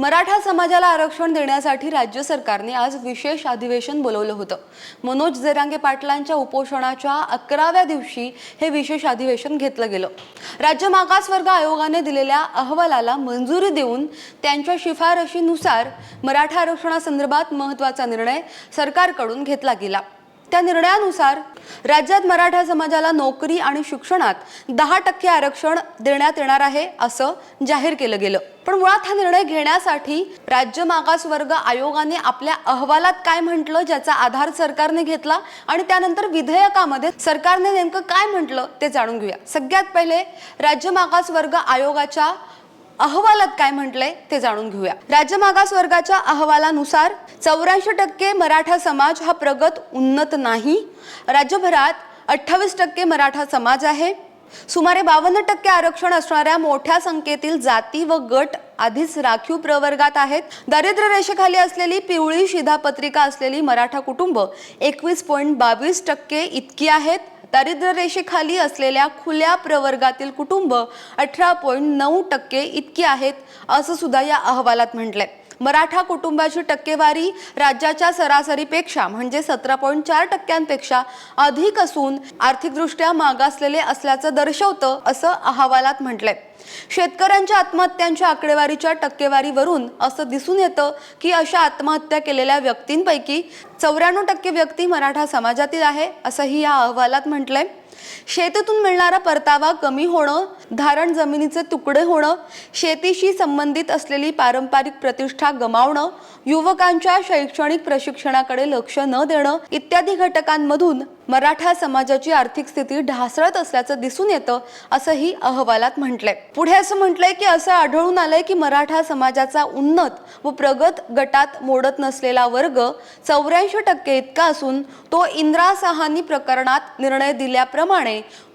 मराठा समाजाला आरक्षण देण्यासाठी राज्य सरकारने आज विशेष अधिवेशन बोलवलं होतं. मनोज जरांगे पाटलांच्या उपोषणाच्या अकराव्या दिवशी हे विशेष अधिवेशन घेतलं गेलं. राज्य मागासवर्ग आयोगाने दिलेल्या अहवालाला मंजुरी देऊन त्यांच्या शिफारशीनुसार मराठा आरक्षणासंदर्भात महत्त्वाचा निर्णय सरकारकडून घेतला गेला. त्या निर्णयानुसार राज्यात मराठा समाजाला नोकरी आणि शिक्षणात दहा टक्के आरक्षण देण्यात येणार आहे असं जाहीर केलं गेलं. पण मुळात हा निर्णय घेण्यासाठी राज्य मागासवर्ग आयोगाने आपल्या अहवालात काय म्हटलं ज्याचा आधार सरकारने घेतला आणि त्यानंतर विधेयकामध्ये सरकारने नेमकं काय म्हटलं ते जाणून घेऊया. सगळ्यात पहिले राज्य मागासवर्ग आयोगाच्या अहवालात काय म्हटलंय ते जाणून घेऊया. राज्य मागास वर्गाच्या अहवालानुसार चौऱ्याऐंशी टक्के मराठा समाज हा प्रगत उन्नत नाही. राज्यभरात अठ्ठावीस टक्के मराठा समाज आहे. सुमारे बावन्न टक्के आरक्षण असणाऱ्या मोठ्या संख्येतील जाती व गट आधीच राखीव प्रवर्गात आहेत. दारिद्र्य रेषेखाली असलेली पिवळी शिधापत्रिका असलेली मराठा कुटुंब एकवीस पॉईंट बावीस टक्के इतकी आहेत. दारिद्र्य रेषेखाली असलेल्या खुल्या प्रवर्गातील कुटुंब अठरा पॉईंट नऊ टक्के इतकी आहेत असं सुद्धा या अहवालात म्हटलंय. मराठा कुटुंबाची टक्केवारी राज्याच्या सरासरीपेक्षा म्हणजे सतरा पॉईंट चार टक्क्यांपेक्षा अधिक असून आर्थिकदृष्ट्या मागासलेले असल्याचं दर्शवतं असं अहवालात म्हटलंय. शेतकऱ्यांच्या आत्महत्यांच्या आकडेवारीच्या टक्केवारीवरून असं दिसून येतं की अशा आत्महत्या केलेल्या व्यक्तींपैकी चौऱ्याण्णव टक्के व्यक्ती मराठा समाजातील आहे असंही या अहवालात म्हटलंय. शेतीतून मिळणारा परतावा कमी होणं धारण जमिनीचे तुकडे होणं शेतीशी संबंधित असलेली पारंपरिक प्रतिष्ठा गमावणं युवकांच्या शैक्षणिक प्रशिक्षणाकडे लक्ष न देणं इत्यादी घटकांमधून मराठा समाजाची आर्थिक स्थिती ढासळत असल्याचं दिसून येतं असंही अहवालात म्हटलंय. पुढे असं म्हटलंय की असं आढळून आलंय की मराठा समाजाचा उन्नत व प्रगत गटात मोडत नसलेला वर्ग चौऱ्याऐंशी टक्के इतका असून तो इंद्रा साहानी प्रकरणात निर्णय दिल्याप्रमाणे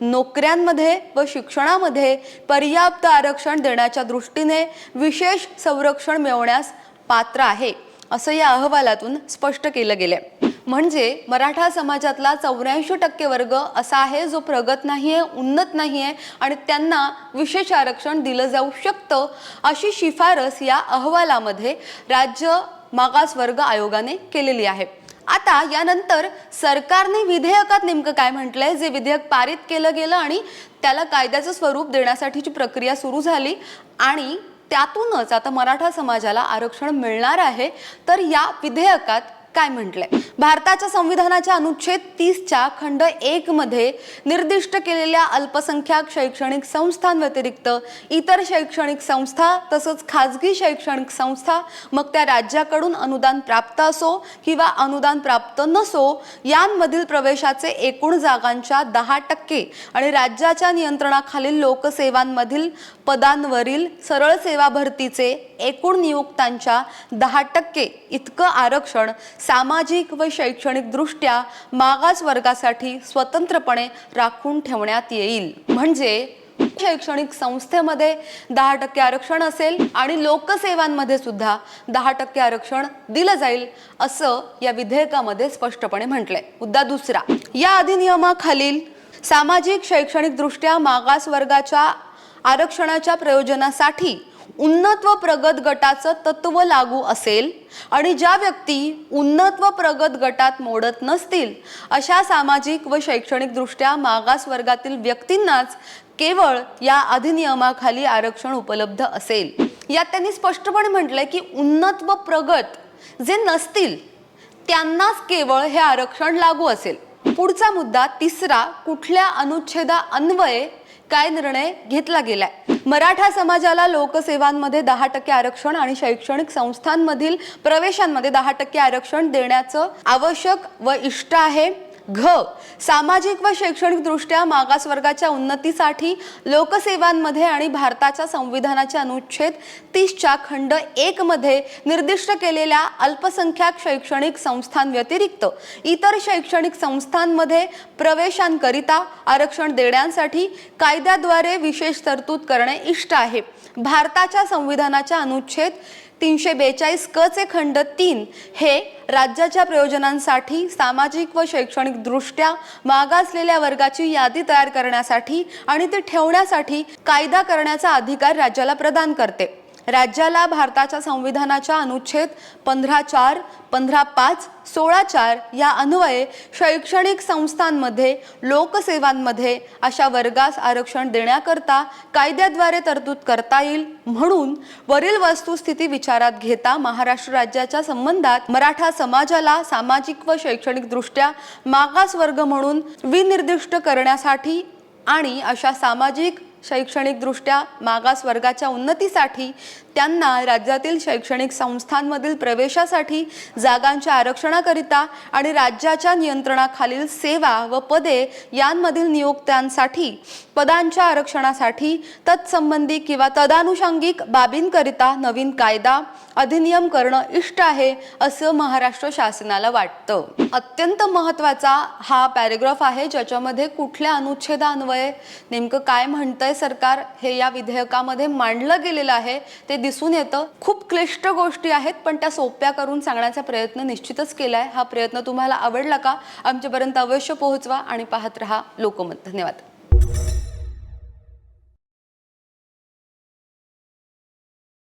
नोकऱ्यांमध्ये व शिक्षणामध्ये पर्याप्त आरक्षण देण्याच्या दृष्टीने विशेष संरक्षण मिळवण्यास पात्र आहे असं या अहवालातून स्पष्ट केलं गेलंय. म्हणजे मराठा समाजातला चौऱ्याऐंशी टक्के वर्ग असा आहे जो प्रगत नाही आहे उन्नत नाही आहे आणि त्यांना विशेष आरक्षण दिलं जाऊ शकतं अशी शिफारस या अहवालामध्ये राज्य मागासवर्ग आयोगाने केलेली आहे. आता यानंतर सरकारने विधेयकात नेमकं काय म्हटलंय? जे विधेयक पारित केलं गेलं आणि त्याला कायद्याचं स्वरूप देण्यासाठीची प्रक्रिया सुरू झाली आणि त्यातूनच आता मराठा समाजाला आरक्षण मिळणार आहे तर या विधेयकात काय म्हटलंय? भारताच्या संविधानाच्या अनुच्छेद तीसच्या खंड एक मध्ये निर्दिष्ट केलेल्या अल्पसंख्याक शैक्षणिक संस्थांव्यतिरिक्त इतर शैक्षणिक संस्था तसंच खाजगी शैक्षणिक संस्था मग त्या राज्याकडून अनुदान प्राप्त असो किंवा अनुदान प्राप्त नसो यांमधील प्रवेशाचे एकूण जागांच्या दहा टक्के आणि राज्याच्या नियंत्रणाखालील लोकसेवांमधील पदांवरील सरळ सेवा भरतीचे एकूण नियुक्तांच्या दहा टक्के इतकं आरक्षण सामाजिक व शैक्षणिकदृष्ट्या मागास वर्गासाठी स्वतंत्रपणे राखून ठेवण्यात येईल. म्हणजे शैक्षणिक संस्थेमध्ये दहा टक्के आरक्षण असेल आणि लोकसेवांमध्ये सुद्धा दहा टक्के आरक्षण दिलं जाईल असं या विधेयकामध्ये स्पष्टपणे म्हटलंय. मुद्दा दुसरा या अधिनियमाखालील सामाजिक शैक्षणिकदृष्ट्या मागास वर्गाच्या आरक्षणाच्या प्रयोजनासाठी उन्नत व प्रगत गटाचं तत्व लागू असेल आणि ज्या व्यक्ती उन्नत व प्रगत गटात मोडत नसतील अशा सामाजिक व शैक्षणिकदृष्ट्या मागास वर्गातील व्यक्तींनाच केवळ या अधिनियमाखाली आरक्षण उपलब्ध असेल. यात त्यांनी स्पष्टपणे म्हटलंय की उन्नत व प्रगत जे नसतील त्यांनाच केवळ हे आरक्षण लागू असेल. पुढचा मुद्दा तिसरा कुठल्या अनुच्छेदा अन्वये काय निर्णय घेतला गेलाय? मराठा समाजाला लोकसेवांमध्ये दहा टक्के आरक्षण आणि शैक्षणिक संस्थांमधील प्रवेशांमध्ये दहा टक्के आरक्षण देण्याचं आवश्यक व इष्ट आहे. घ. सामाजिक व शैक्षणिक दृष्ट्या मागासवर्गाच्या उन्नतीसाठी लोकसेवांमध्ये आणि भारताच्या संविधानाच्या अनुच्छेद तीसच्या खंड एक मध्ये निर्दिष्ट केलेल्या अल्पसंख्याक शैक्षणिक संस्थांव्यतिरिक्त इतर शैक्षणिक संस्थांमध्ये प्रवेशांकरिता आरक्षण देण्यासाठी कायद्याद्वारे विशेष तरतूद करणे इष्ट आहे. भारताच्या संविधानाच्या अनुच्छेद तीनशे बेचाळीस क चे खंड तीन हे राज्याच्या प्रयोजनांसाठी सामाजिक व शैक्षणिक दृष्ट्या मागासलेल्या वर्गाची यादी तयार करण्यासाठी आणि ती ठेवण्यासाठी कायदा करण्याचा अधिकार राज्याला प्रदान करते. राज्याला भारताच्या संविधानाच्या अनुच्छेद पंधरा चार पंधरा पाच सोळा चार या अन्वये शैक्षणिक संस्थांमध्ये लोकसेवांमध्ये अशा वर्गास आरक्षण देण्याकरता कायद्याद्वारे तरतूद करता येईल म्हणून वरील वस्तुस्थिती विचारात घेता महाराष्ट्र राज्याच्या संबंधात मराठा समाजाला सामाजिक व शैक्षणिक दृष्ट्या मागास वर्ग म्हणून विनिर्दिष्ट करण्यासाठी आणि अशा सामाजिक शैक्षणिकदृष्ट्या मागास वर्गाच्या उन्नतीसाठी त्यांना राज्यातील शैक्षणिक संस्थांमधील प्रवेशासाठी जागांच्या आरक्षणाकरिता आणि राज्याच्या नियंत्रणाखालील सेवा व पदे यांमधील नियुक्त्यांसाठी पदांच्या आरक्षणासाठी तत्संबंधी किंवा तदानुषंगिक बाबींकरिता नवीन कायदा अधिनियम करणं इष्ट आहे असं महाराष्ट्र शासनाला वाटतं. अत्यंत महत्त्वाचा हा पॅरेग्राफ आहे ज्याच्यामध्ये कुठल्या अनुच्छेदान्वये नेमकं काय म्हणतंय सरकार हे या विधेयकामध्ये मांडलं गेलेलं आहे ते दिसून येतं. खूप क्लिष्ट गोष्टी आहेत पण त्या सोप्या करून सांगण्याचा प्रयत्न निश्चितच केलाय. हा प्रयत्न तुम्हाला आवडला का? आमच्यापर्यंत अवश्य पोहोचवा आणि पाहत रहा लोकमत. धन्यवाद.